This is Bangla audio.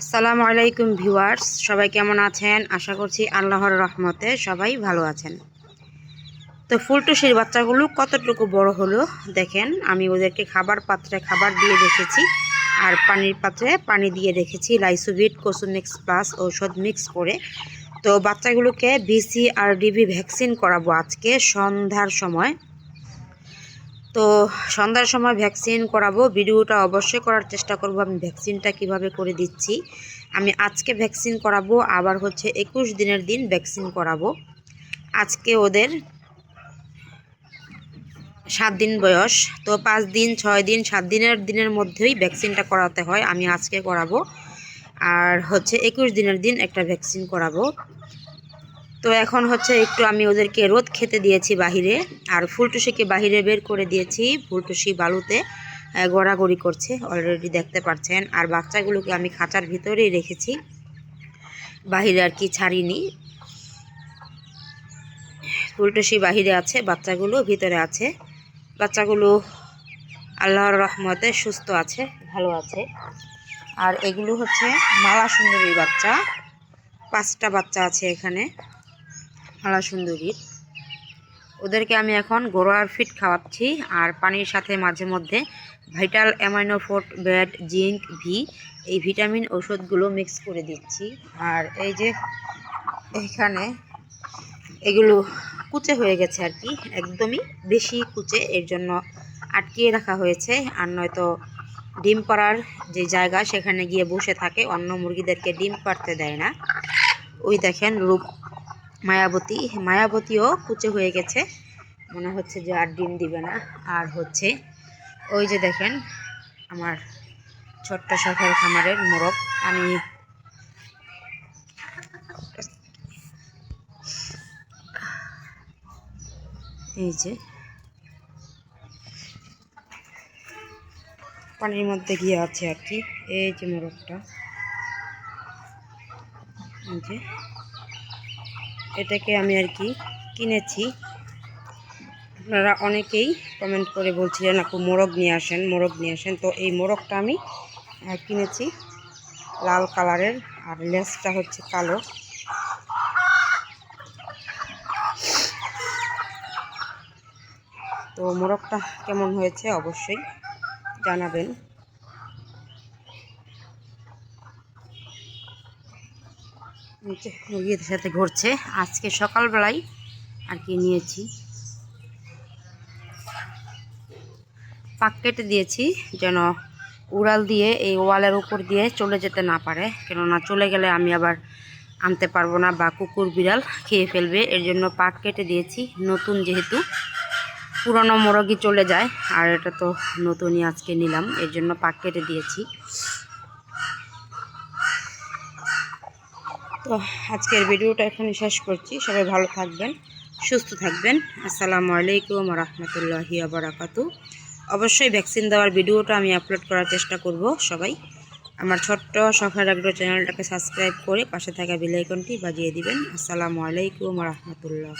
আসসালামু আলাইকুম ভিউয়ার্স, সবাই কেমন আছেন? আশা করছি আল্লাহর রহমতে সবাই ভালো আছেন। তো ফুলটুসির বাচ্চাগুলো কতটুকু বড় হলো দেখেন, আমি ওদেরকে খাবার পাত্রে খাবার দিয়ে রেখেছি আর পানির পাত্রে পানি দিয়ে রেখেছি লাইসোভিট কোসোমিক্স প্লাস ঔষধ মিক্স করে। তো বাচ্চাগুলোকে বিসি আর ডিবি ভ্যাকসিন করাবো আজকে সন্ধ্যার সময়। তো সন্ধ্যার সময় ভ্যাকসিন করাবো। ভিডিওটা অবশ্যই করার চেষ্টা করব। আমি ভ্যাকসিনটা কীভাবে করে দিচ্ছি। আমি আজকে ভ্যাকসিন করাবো, আবার হচ্ছে একুশ দিনের দিন ভ্যাকসিন করাবো। আজকে ওদের সাত দিন বয়স। তো পাঁচ দিন, ছয় দিন, সাত দিনের দিনের মধ্যেই ভ্যাকসিনটা করাতে হয়। আমি আজকে করাবো। আর হচ্ছে একুশ দিনের দিন একটা ভ্যাকসিন করাবো। তো এখন হচ্ছে একটু আমি ওদেরকে রোদ খেতে দিয়েছি বাহিরে, আর ফুলটুসিকে বাহিরে বের করে দিয়েছি। ফুলটুসি বালুতে গড়াগড়ি করছে অলরেডি দেখতে পাচ্ছেন। আর বাচ্চাগুলোকে আমি খাঁচার ভিতরেই রেখেছি। বাহিরে আর কি ছাড়িনি। ফুলটুসি বাহিরে আছে, বাচ্চাগুলো ভিতরে আছে। বাচ্চাগুলো আল্লাহর রহমতে সুস্থ আছে, ভালো আছে। আর এগুলো হচ্ছে মালা সুন্দরী বাচ্চা। পাঁচটা বাচ্চা আছে এখানে। মালা সুন্দরীর ওদেরকে আমি এখন গোড়ার ফিট খাওয়াচ্ছি আর পানির সাথে মাঝে মধ্যে ভাইটাল অ্যামাইনোফোর্ট ব্যাড জিঙ্ক ভি এই ভিটামিন ওষুধগুলো মিক্স করে দিচ্ছি। আর এই যে এখানে এগুলো কুচে হয়ে গেছে আর কি, একদমই বেশি কুচে এর জন্য আটকিয়ে রাখা হয়েছে। আর নয়তো ডিম পাড়ার যে জায়গা সেখানে গিয়ে বসে থাকে, অন্য মুরগিদেরকে ডিম পাড়তে দেয় না। ওই দেখেন রূপ মায়াবতী, মায়াবতীও কুচে হয়ে গেছে। মনে হচ্ছে যে আর ডিম দিবে না। আর হচ্ছে ওই যে দেখেন আমার ছোট্ট শখের খামারের মোরগ। আমি এই যে পানির মধ্যে গিয়ে আছে আর কি। এই যে মোরগটা। এই যে এটাকে আমি আর কি কিনেছি। আপনারা অনেকেই কমেন্ট করে বলছিলেন, আপু, মোরগ নিয়ে আসেন, মোরগ নিয়ে আসেন। তো এই মোরগটা আমি কিনেছি লাল কালারের, আর লেসটা হচ্ছে কালো। তো মোরগটা কেমন হয়েছে অবশ্যই জানাবেন। মুরগিদের সাথে ঘুরছে। আজকে সকালবেলায় আর কি নিয়েছি। পাক কেটে দিয়েছি যেন উড়াল দিয়ে এই ওয়ালের উপর দিয়ে চলে যেতে না পারে। কেননা চলে গেলে আমি আবার আনতে পারব না বা কুকুর বিড়াল খেয়ে ফেলবে। এর জন্য পাক কেটে দিয়েছি। নতুন যেহেতু পুরনো মোরগই চলে যায়। আর এটা তো নতুনই আজকে নিলাম। এর জন্য পাক কেটে দিয়েছি। তো আজকের ভিডিওটা এখানে শেষ করছি। সবাই ভালো থাকবেন, সুস্থ থাকবেন। আসসালামু আলাইকুম রহমতুল্লাহি আবরাকাতু অবশ্যই ভ্যাকসিন দেওয়ার ভিডিওটা আমি আপলোড করার চেষ্টা করব সবাই। আমার ছোট্ট শখের আগ্রহ চ্যানেলটাকে সাবস্ক্রাইব করে পাশে থাকা বিলাইকনটি বাজিয়ে দিবেন। আসসালামু আলাইকুম রহমতুল্লাহ।